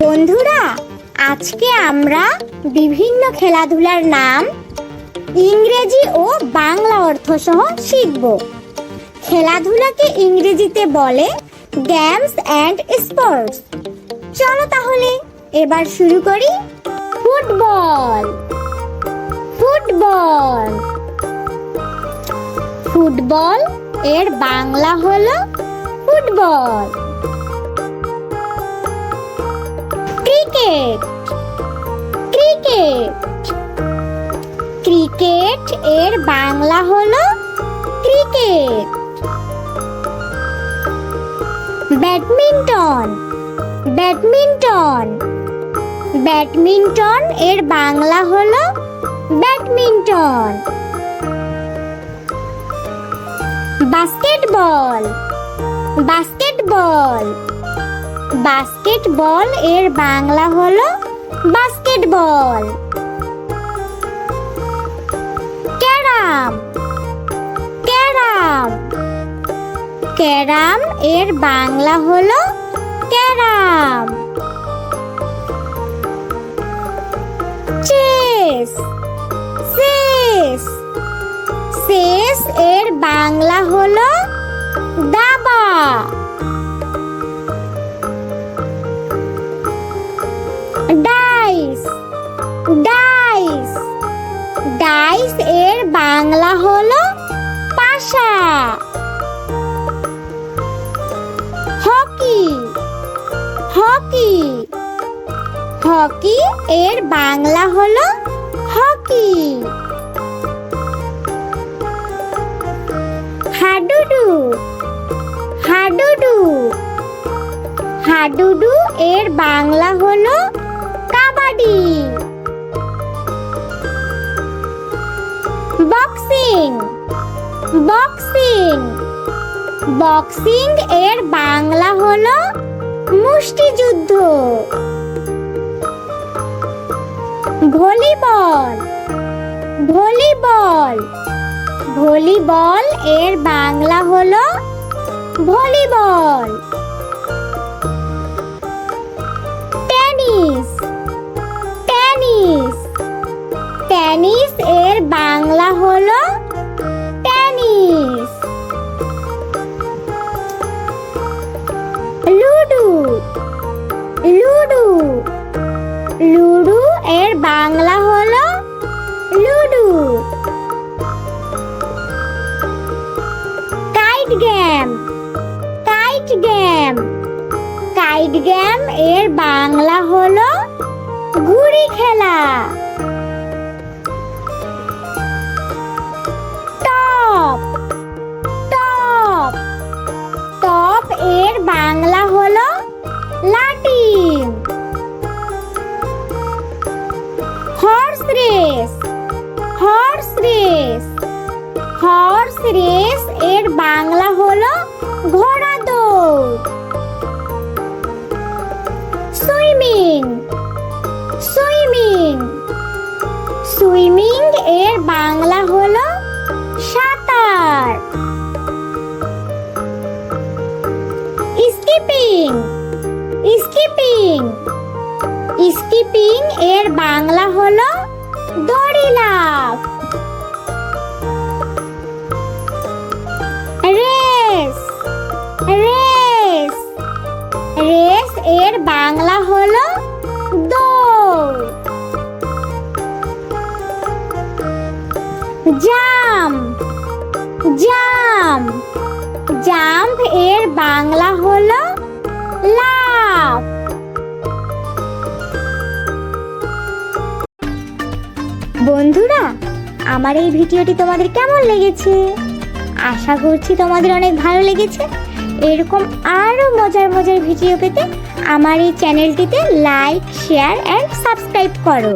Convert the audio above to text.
বন্ধুরা, আজকে আমরা বিভিন্ন খেলাধুলার নাম ইংরেজি ও বাংলা অর্থ সহ শিখব। খেলাধুলাকে ইংরেজিতে বলে গেমস অ্যান্ড স্পোর্টস চলো তাহলে, এবার শুরু করি। ফুটবল। ফুটবল। ফুটবল এর বাংলা হলো ফুটবল। ক্রিকেট ক্রিকেট ক্রিকেট এর বাংলা হলো ক্রিকেট ব্যাডমিন্টন ব্যাডমিন্টন ব্যাডমিন্টন এর বাংলা হলো ব্যাডমিন্টন বাস্কেটবল বাস্কেটবল বাস্কেটবল, এর বাংলা হলো বাস্কেটবল। Carrom carrom. ক্যারাম, এর বাংলা হলো ক্যারাম। Chess chess. চেস, এর বাংলা হলো দাবা। ডাইস। ডাইস। ডাইস এর বাংলা হলো পাশা। হকি। হকি। হকি এর বাংলা হলো হকি। হাডুডু। হাডুডু। হাডুডু এর বাংলা হলো কাবাডি বক্সিং বক্সিং বক্সিং এর বাংলা হলো মুষ্টিযুদ্ধ ভলিবল ভলিবল। ভলিবল এর বাংলা হলো ভলিবল। বাংলা হলো টেনিস। লুডু। লুডু। লুডু এর বাংলা হলো ludo. Kite game. Kite game. Kite game এর বাংলা হলো ঘুড়ি খেলা। রেস, এর বাংলা হলো ঘোড়া দৌড়। Swimming swimming. সুইমিং এর বাংলা হলো সাঁতার। Skipping skipping. স্কিপিং এর বাংলা হলো দড়ি রেস এর বাংলা হলো দৌড় জাম জাম। জাম্প এর বাংলা হলো লাফ। বন্ধুরা, আমার এই ভিডিওটি তোমাদের কেমন লেগেছে? আশা করছি তোমাদের অনেক ভালো লেগেছে। এরকম আরও মজার মজার ভিডিও পেতে আমার এই চ্যানেলটিতে লাইক শেয়ার অ্যান্ড সাবস্ক্রাইব করো।